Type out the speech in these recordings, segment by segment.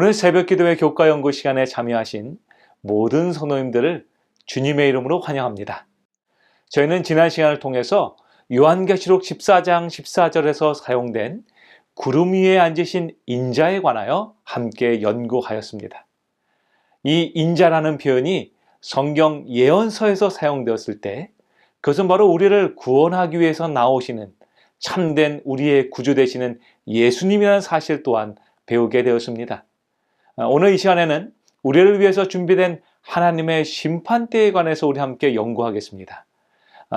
오늘 새벽 기도회 교과 연구 시간에 참여하신 모든 성도님들을 주님의 이름으로 환영합니다. 저희는 지난 시간을 통해서 요한계시록 14장 14절에서 사용된 구름 위에 앉으신 인자에 관하여 함께 연구하였습니다. 이 인자라는 표현이 성경 예언서에서 사용되었을 때 그것은 바로 우리를 구원하기 위해서 나오시는 참된 우리의 구주 되시는 예수님이라는 사실 또한 배우게 되었습니다. 오늘 이 시간에는 우리를 위해서 준비된 하나님의 심판대에 관해서 우리 함께 연구하겠습니다.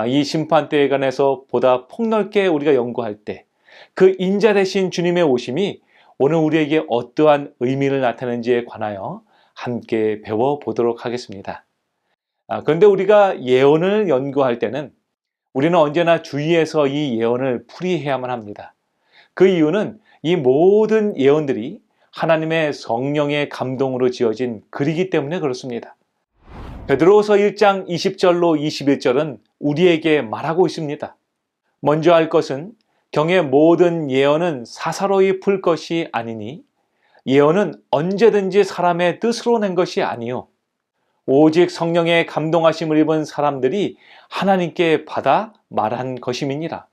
이 심판대에 관해서 보다 폭넓게 우리가 연구할 때 그 인자 대신 주님의 오심이 오늘 우리에게 어떠한 의미를 나타내는지에 관하여 함께 배워보도록 하겠습니다. 그런데 우리가 예언을 연구할 때는 우리는 언제나 주의해서 이 예언을 풀이해야만 합니다. 그 이유는 이 모든 예언들이 하나님의 성령의 감동으로 지어진 글이기 때문에 그렇습니다. 베드로서 1장 20절로 21절은 우리에게 말하고 있습니다. 먼저 할 것은 경의 모든 예언은 사사로이 풀 것이 아니니 예언은 언제든지 사람의 뜻으로 낸 것이 아니요 오직 성령의 감동하심을 입은 사람들이 하나님께 받아 말한 것임이니라.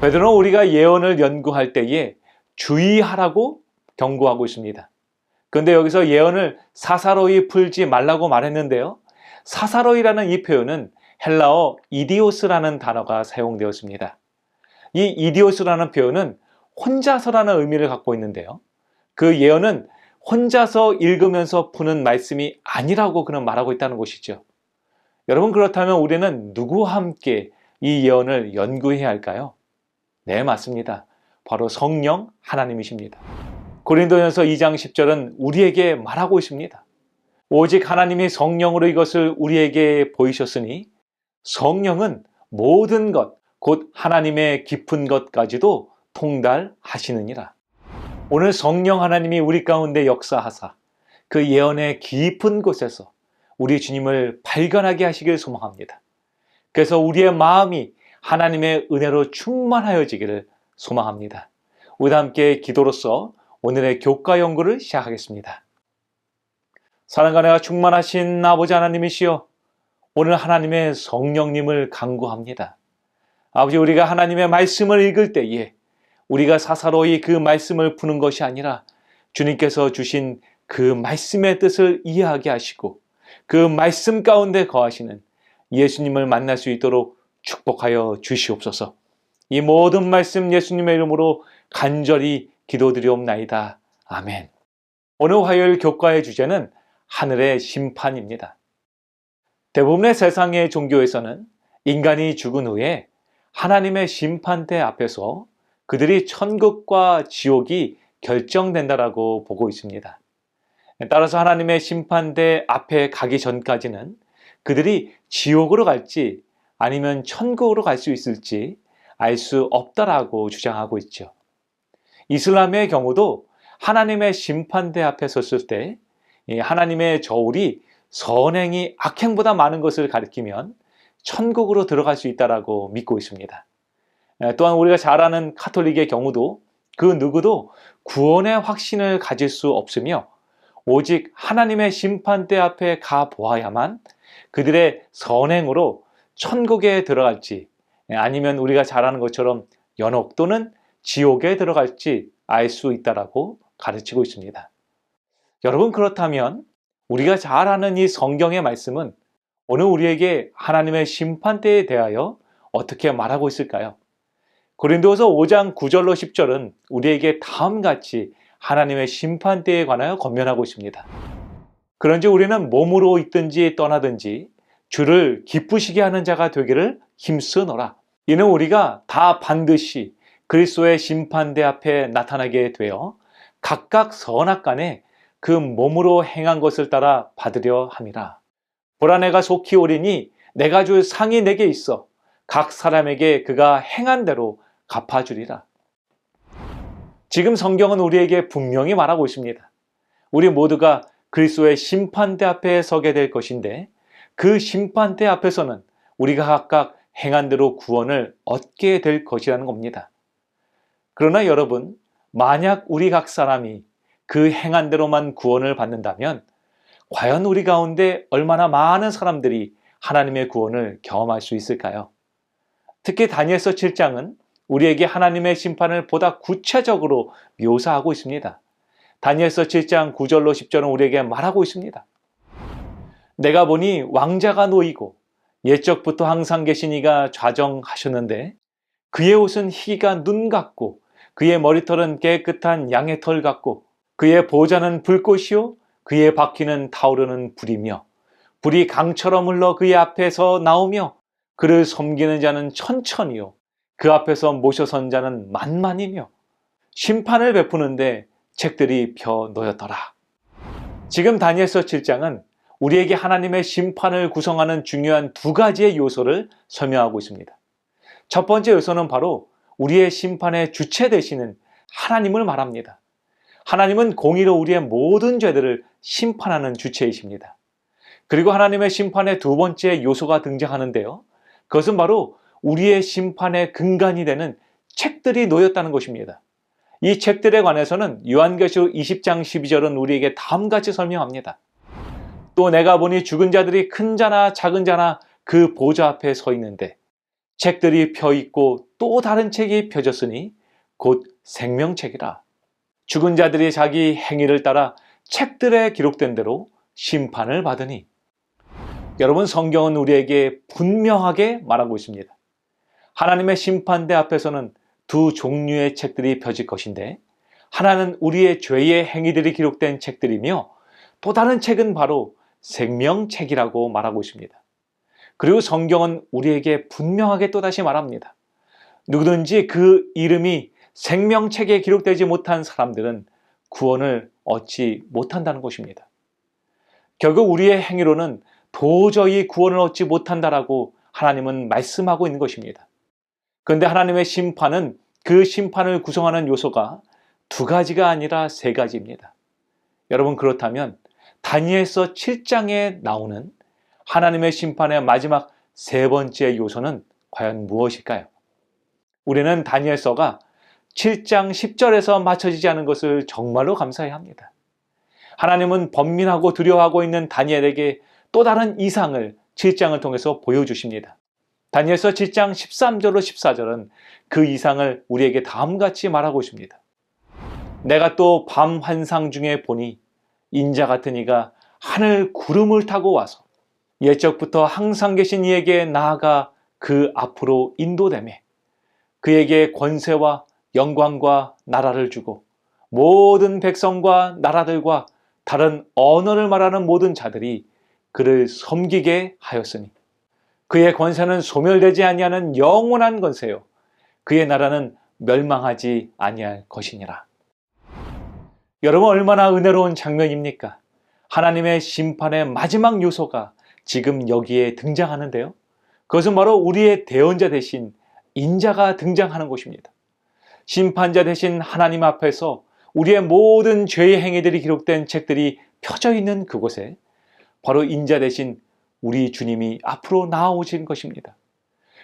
베드로는 우리가 예언을 연구할 때에 주의하라고 경고하고 있습니다. 그런데 여기서 예언을 사사로이 풀지 말라고 말했는데요. 사사로이라는 이 표현은 헬라어 이디오스라는 단어가 사용되었습니다. 이 이디오스라는 표현은 혼자서라는 의미를 갖고 있는데요. 그 예언은 혼자서 읽으면서 푸는 말씀이 아니라고 그는 말하고 있다는 것이죠. 여러분 그렇다면 우리는 누구와 함께 이 예언을 연구해야 할까요? 네, 맞습니다. 바로 성령 하나님이십니다. 고린도전서 2장 10절은 우리에게 말하고 있습니다. 오직 하나님이 성령으로 이것을 우리에게 보이셨으니 성령은 모든 것, 곧 하나님의 깊은 것까지도 통달하시느니라. 오늘 성령 하나님이 우리 가운데 역사하사 그 예언의 깊은 곳에서 우리 주님을 발견하게 하시길 소망합니다. 그래서 우리의 마음이 하나님의 은혜로 충만하여지기를 소망합니다. 우리 함께 기도로서 오늘의 교과 연구를 시작하겠습니다. 사랑과 내가 충만하신 아버지 하나님이시여 오늘 하나님의 성령님을 간구합니다. 아버지 우리가 하나님의 말씀을 읽을 때에 우리가 사사로이 그 말씀을 푸는 것이 아니라 주님께서 주신 그 말씀의 뜻을 이해하게 하시고 그 말씀 가운데 거하시는 예수님을 만날 수 있도록 축복하여 주시옵소서. 이 모든 말씀 예수님의 이름으로 간절히 기도드리옵나이다. 아멘. 오늘 화요일 교과의 주제는 하늘의 심판입니다. 대부분의 세상의 종교에서는 인간이 죽은 후에 하나님의 심판대 앞에서 그들이 천국과 지옥이 결정된다라고 보고 있습니다. 따라서 하나님의 심판대 앞에 가기 전까지는 그들이 지옥으로 갈지 아니면 천국으로 갈 수 있을지 알 수 없다라고 주장하고 있죠. 이슬람의 경우도 하나님의 심판대 앞에 섰을 때 하나님의 저울이 선행이 악행보다 많은 것을 가리키면 천국으로 들어갈 수 있다라고 믿고 있습니다. 또한 우리가 잘 아는 카톨릭의 경우도 그 누구도 구원의 확신을 가질 수 없으며 오직 하나님의 심판대 앞에 가 보아야만 그들의 선행으로 천국에 들어갈지 아니면 우리가 잘 아는 것처럼 연옥 또는 지옥에 들어갈지 알 수 있다라고 가르치고 있습니다. 여러분 그렇다면 우리가 잘 아는 이 성경의 말씀은 오늘 우리에게 하나님의 심판대에 대하여 어떻게 말하고 있을까요? 고린도서 5장 9절로 10절은 우리에게 다음 같이 하나님의 심판대에 관하여 권면하고 있습니다. 그런지 우리는 몸으로 있든지 떠나든지 주를 기쁘시게 하는 자가 되기를 힘쓰노라. 이는 우리가 다 반드시 그리스도의 심판대 앞에 나타나게 되어 각각 선악 간에 그 몸으로 행한 것을 따라 받으려 함이라. 보라 내가 속히 오리니 내가 줄 상이 내게 있어 각 사람에게 그가 행한 대로 갚아주리라. 지금 성경은 우리에게 분명히 말하고 있습니다. 우리 모두가 그리스도의 심판대 앞에 서게 될 것인데 그 심판대 앞에서는 우리가 각각 행한 대로 구원을 얻게 될 것이라는 겁니다. 그러나 여러분, 만약 우리 각 사람이 그 행한 대로만 구원을 받는다면 과연 우리 가운데 얼마나 많은 사람들이 하나님의 구원을 경험할 수 있을까요? 특히 다니엘서 7장은 우리에게 하나님의 심판을 보다 구체적으로 묘사하고 있습니다. 다니엘서 7장 9절로 10절은 우리에게 말하고 있습니다. 내가 보니 왕자가 놓이고 옛적부터 항상 계신 이가 좌정하셨는데 그의 옷은 희가 눈 같고 그의 머리털은 깨끗한 양의 털 같고 그의 보좌는 불꽃이요 그의 바퀴는 타오르는 불이며 불이 강처럼 흘러 그의 앞에서 나오며 그를 섬기는 자는 천천히요 그 앞에서 모셔선 자는 만만이며 심판을 베푸는데 책들이 펴 놓였더라. 지금 다니엘서 7장은 우리에게 하나님의 심판을 구성하는 중요한 두 가지의 요소를 설명하고 있습니다. 첫 번째 요소는 바로 우리의 심판의 주체 되시는 하나님을 말합니다. 하나님은 공의로 우리의 모든 죄들을 심판하는 주체이십니다. 그리고 하나님의 심판의 두 번째 요소가 등장하는데요. 그것은 바로 우리의 심판의 근간이 되는 책들이 놓였다는 것입니다. 이 책들에 관해서는 요한계시록 20장 12절은 우리에게 다음같이 설명합니다. 또 내가 보니 죽은 자들이 큰 자나 작은 자나 그 보좌 앞에 서 있는데 책들이 펴 있고 또 다른 책이 펴졌으니 곧 생명책이라. 죽은 자들이 자기 행위를 따라 책들에 기록된 대로 심판을 받으니 여러분 성경은 우리에게 분명하게 말하고 있습니다. 하나님의 심판대 앞에서는 두 종류의 책들이 펴질 것인데 하나는 우리의 죄의 행위들이 기록된 책들이며 또 다른 책은 바로 생명책이라고 말하고 있습니다. 그리고 성경은 우리에게 분명하게 또다시 말합니다. 누구든지 그 이름이 생명책에 기록되지 못한 사람들은 구원을 얻지 못한다는 것입니다. 결국 우리의 행위로는 도저히 구원을 얻지 못한다라고 하나님은 말씀하고 있는 것입니다. 그런데 하나님의 심판은 그 심판을 구성하는 요소가 두 가지가 아니라 세 가지입니다. 여러분 그렇다면 다니엘서 7장에 나오는 하나님의 심판의 마지막 세 번째 요소는 과연 무엇일까요? 우리는 다니엘서가 7장 10절에서 맞춰지지 않은 것을 정말로 감사해야 합니다. 하나님은 번민하고 두려워하고 있는 다니엘에게 또 다른 이상을 7장을 통해서 보여주십니다. 다니엘서 7장 13절로 14절은 그 이상을 우리에게 다음같이 말하고 있습니다. 내가 또 밤 환상 중에 보니 인자 같은 이가 하늘 구름을 타고 와서 옛적부터 항상 계신 이에게 나아가 그 앞으로 인도되매 그에게 권세와 영광과 나라를 주고 모든 백성과 나라들과 다른 언어를 말하는 모든 자들이 그를 섬기게 하였으니 그의 권세는 소멸되지 아니하는 영원한 권세요 그의 나라는 멸망하지 아니할 것이니라. 여러분 얼마나 은혜로운 장면입니까? 하나님의 심판의 마지막 요소가 지금 여기에 등장하는데요. 그것은 바로 우리의 대언자 대신 인자가 등장하는 곳입니다. 심판자 대신 하나님 앞에서 우리의 모든 죄의 행위들이 기록된 책들이 펴져 있는 그곳에 바로 인자 대신 우리 주님이 앞으로 나아오신 것입니다.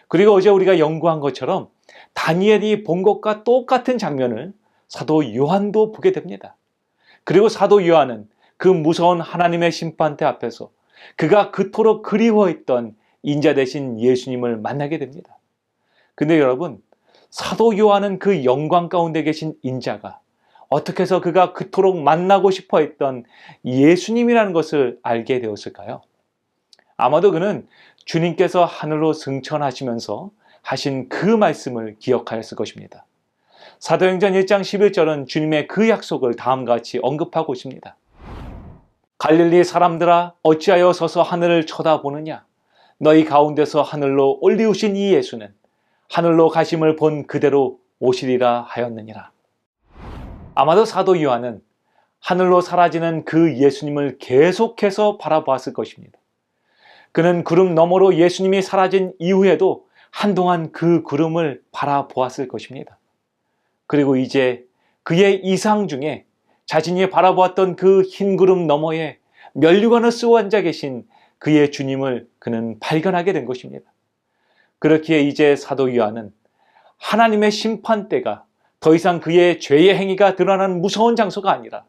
그리고 어제 우리가 연구한 것처럼 다니엘이 본 것과 똑같은 장면을 사도 요한도 보게 됩니다. 그리고 사도 요한은 그 무서운 하나님의 심판대 앞에서 그가 그토록 그리워했던 인자 대신 예수님을 만나게 됩니다. 근데 여러분, 사도 요한은 그 영광 가운데 계신 인자가 어떻게 해서 그가 그토록 만나고 싶어 했던 예수님이라는 것을 알게 되었을까요? 아마도 그는 주님께서 하늘로 승천하시면서 하신 그 말씀을 기억하였을 것입니다. 사도행전 1장 11절은 주님의 그 약속을 다음과 같이 언급하고 있습니다. 갈릴리 사람들아 어찌하여 서서 하늘을 쳐다보느냐 너희 가운데서 하늘로 올리우신 이 예수는 하늘로 가심을 본 그대로 오시리라 하였느니라. 아마도 사도 요한은 하늘로 사라지는 그 예수님을 계속해서 바라보았을 것입니다. 그는 구름 너머로 예수님이 사라진 이후에도 한동안 그 구름을 바라보았을 것입니다. 그리고 이제 그의 이상 중에 자신이 바라보았던 그 흰 구름 너머에 면류관을 쓰고 앉아 계신 그의 주님을 그는 발견하게 된 것입니다. 그렇기에 이제 사도 요한은 하나님의 심판대가 더 이상 그의 죄의 행위가 드러나는 무서운 장소가 아니라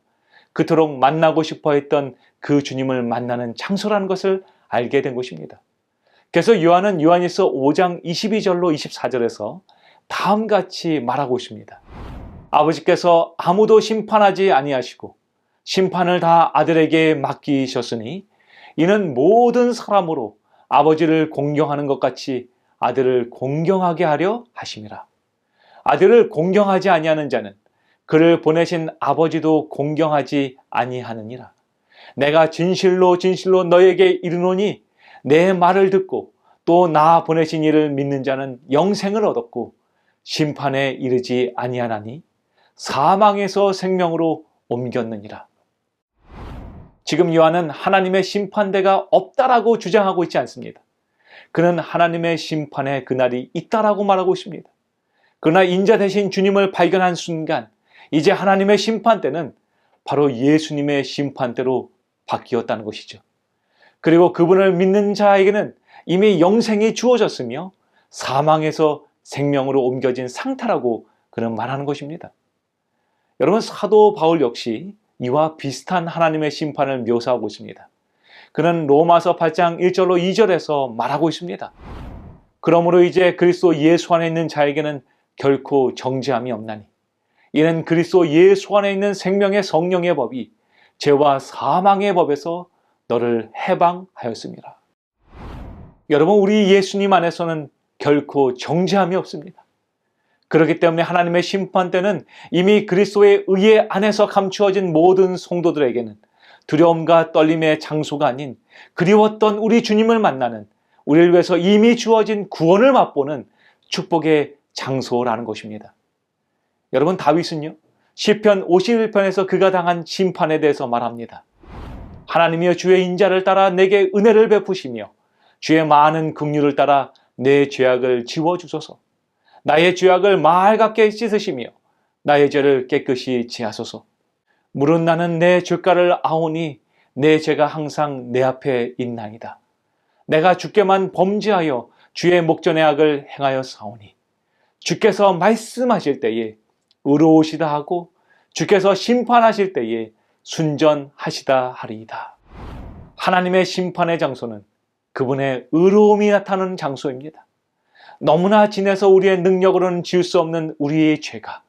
그토록 만나고 싶어 했던 그 주님을 만나는 장소라는 것을 알게 된 것입니다. 그래서 요한은 요한일서 5장 22절로 24절에서 다음같이 말하고 있습니다. 아버지께서 아무도 심판하지 아니하시고 심판을 다 아들에게 맡기셨으니 이는 모든 사람으로 아버지를 공경하는 것 같이 아들을 공경하게 하려 하심이라. 아들을 공경하지 아니하는 자는 그를 보내신 아버지도 공경하지 아니하느니라. 내가 진실로 진실로 너에게 이르노니 내 말을 듣고 또 나 보내신 이를 믿는 자는 영생을 얻었고 심판에 이르지 아니하나니 사망에서 생명으로 옮겼느니라. 지금 요한은 하나님의 심판대가 없다라고 주장하고 있지 않습니다. 그는 하나님의 심판의 그날이 있다라고 말하고 있습니다. 그러나 인자 대신 주님을 발견한 순간 이제 하나님의 심판대는 바로 예수님의 심판대로 바뀌었다는 것이죠. 그리고 그분을 믿는 자에게는 이미 영생이 주어졌으며 사망에서 생명으로 옮겨진 상태라고 그는 말하는 것입니다. 여러분 사도 바울 역시 이와 비슷한 하나님의 심판을 묘사하고 있습니다. 그는 로마서 8장 1절로 2절에서 말하고 있습니다. 그러므로 이제 그리스도 예수 안에 있는 자에게는 결코 정죄함이 없나니 이는 그리스도 예수 안에 있는 생명의 성령의 법이 죄와 사망의 법에서 너를 해방하였습니다. 여러분 우리 예수님 안에서는 결코 정죄함이 없습니다. 그렇기 때문에 하나님의 심판 때는 이미 그리스도의 의의 안에서 감추어진 모든 성도들에게는 두려움과 떨림의 장소가 아닌 그리웠던 우리 주님을 만나는 우리를 위해서 이미 주어진 구원을 맛보는 축복의 장소라는 것입니다. 여러분 다윗은요. 시편 51편에서 그가 당한 심판에 대해서 말합니다. 하나님이여 주의 인자를 따라 내게 은혜를 베푸시며 주의 많은 긍휼을 따라 내 죄악을 지워 주소서. 나의 죄악을 맑게 씻으시며 나의 죄를 깨끗이 지하소서. 물은 나는 내 죄가를 아오니 내 죄가 항상 내 앞에 있나이다. 내가 주께만 범죄하여 주의 목전의 악을 행하여 사오니 주께서 말씀하실 때에 의로우시다 하고 주께서 심판하실 때에 순전하시다 하리이다. 하나님의 심판의 장소는 그분의 의로움이 나타나는 장소입니다. 너무나 진해서 우리의 능력으로는 지을 수 없는 우리의 죄가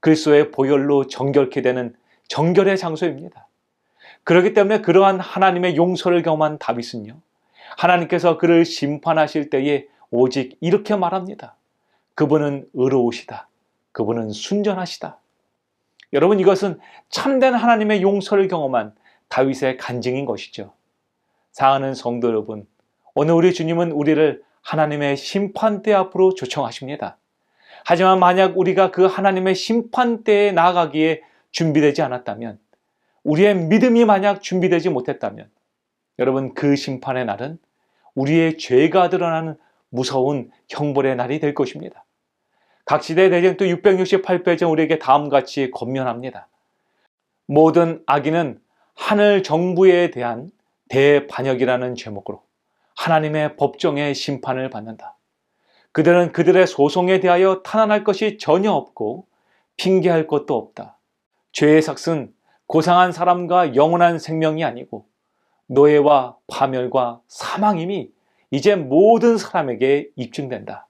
그리스도의 보혈로 정결케 되는 정결의 장소입니다. 그렇기 때문에 그러한 하나님의 용서를 경험한 다윗은요. 하나님께서 그를 심판하실 때에 오직 이렇게 말합니다. 그분은 의로우시다. 그분은 순전하시다. 여러분 이것은 참된 하나님의 용서를 경험한 다윗의 간증인 것이죠. 사랑하는 성도 여러분, 오늘 우리 주님은 우리를 하나님의 심판대 앞으로 초청하십니다. 하지만 만약 우리가 그 하나님의 심판대에 나아가기에 준비되지 않았다면, 우리의 믿음이 만약 준비되지 못했다면, 여러분 그 심판의 날은 우리의 죄가 드러나는 무서운 형벌의 날이 될 것입니다. 각 시대 대전도 668페이지 우리에게 다음같이 권면합니다. 모든 악인은 하늘 정부에 대한 대반역이라는 제목으로 하나님의 법정의 심판을 받는다. 그들은 그들의 소송에 대하여 탄환할 것이 전혀 없고 핑계할 것도 없다. 죄의 삭은 고상한 사람과 영원한 생명이 아니고 노예와 파멸과 사망임이 이제 모든 사람에게 입증된다.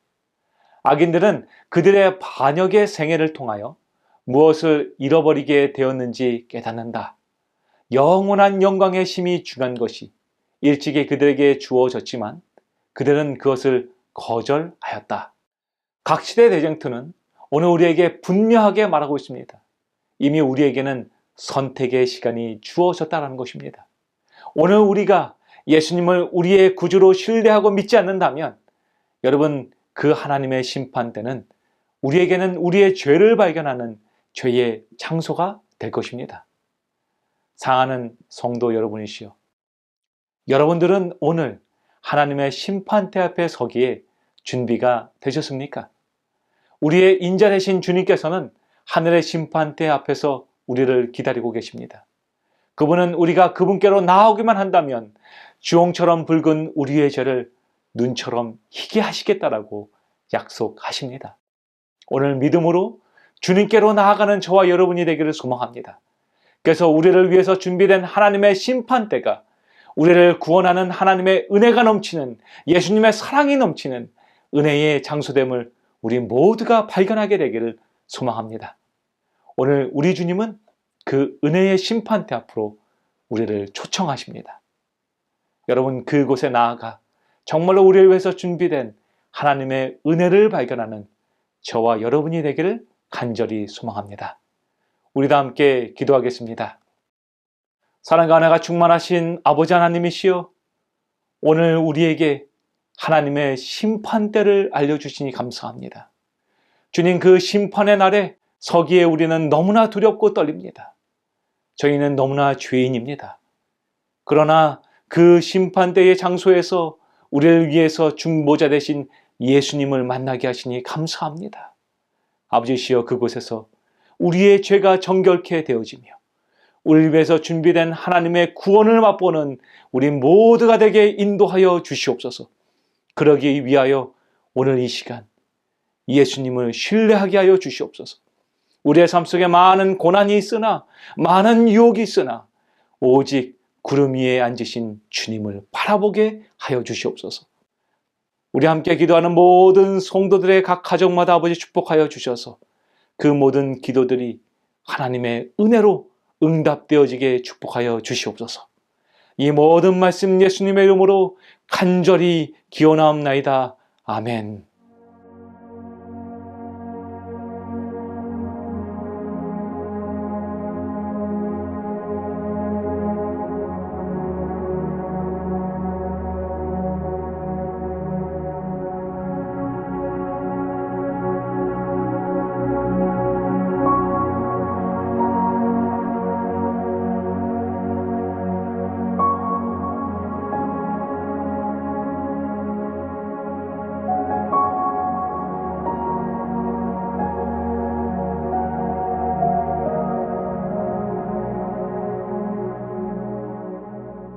악인들은 그들의 반역의 생애를 통하여 무엇을 잃어버리게 되었는지 깨닫는다. 영원한 영광의 힘이 중요한 것이 일찍이 그들에게 주어졌지만 그들은 그것을 거절하였다. 각 시대 대쟁투는 오늘 우리에게 분명하게 말하고 있습니다. 이미 우리에게는 선택의 시간이 주어졌다는 것입니다. 오늘 우리가 예수님을 우리의 구주로 신뢰하고 믿지 않는다면 여러분 그 하나님의 심판 때는 우리에게는 우리의 죄를 발견하는 죄의 장소가 될 것입니다. 상하는 성도 여러분이시여. 여러분들은 오늘 하나님의 심판대 앞에 서기에 준비가 되셨습니까? 우리의 인자 되신 주님께서는 하늘의 심판대 앞에서 우리를 기다리고 계십니다. 그분은 우리가 그분께로 나오기만 한다면 주홍처럼 붉은 우리의 죄를 눈처럼 희게 하시겠다라고 약속하십니다. 오늘 믿음으로 주님께로 나아가는 저와 여러분이 되기를 소망합니다. 그래서 우리를 위해서 준비된 하나님의 심판대가 우리를 구원하는 하나님의 은혜가 넘치는 예수님의 사랑이 넘치는 은혜의 장소됨을 우리 모두가 발견하게 되기를 소망합니다. 오늘 우리 주님은 그 은혜의 심판대 앞으로 우리를 초청하십니다. 여러분 그곳에 나아가 정말로 우리를 위해서 준비된 하나님의 은혜를 발견하는 저와 여러분이 되기를 간절히 소망합니다. 우리 다 함께 기도하겠습니다. 사랑과 은혜가 충만하신 아버지 하나님이시여 오늘 우리에게 하나님의 심판대를 알려주시니 감사합니다. 주님 그 심판의 날에 서기에 우리는 너무나 두렵고 떨립니다. 저희는 너무나 죄인입니다. 그러나 그 심판대의 장소에서 우리를 위해서 중보자 되신 예수님을 만나게 하시니 감사합니다. 아버지시여 그곳에서 우리의 죄가 정결케 되어지며 우리를 위해서 준비된 하나님의 구원을 맛보는 우리 모두가 되게 인도하여 주시옵소서. 그러기 위하여 오늘 이 시간 예수님을 신뢰하게 하여 주시옵소서. 우리의 삶 속에 많은 고난이 있으나 많은 유혹이 있으나 오직 구름 위에 앉으신 주님을 바라보게 하여 주시옵소서. 우리 함께 기도하는 모든 성도들의 각 가정마다 아버지 축복하여 주셔서 그 모든 기도들이 하나님의 은혜로 응답되어지게 축복하여 주시옵소서. 이 모든 말씀 예수님의 이름으로 간절히 기원하옵나이다. 아멘.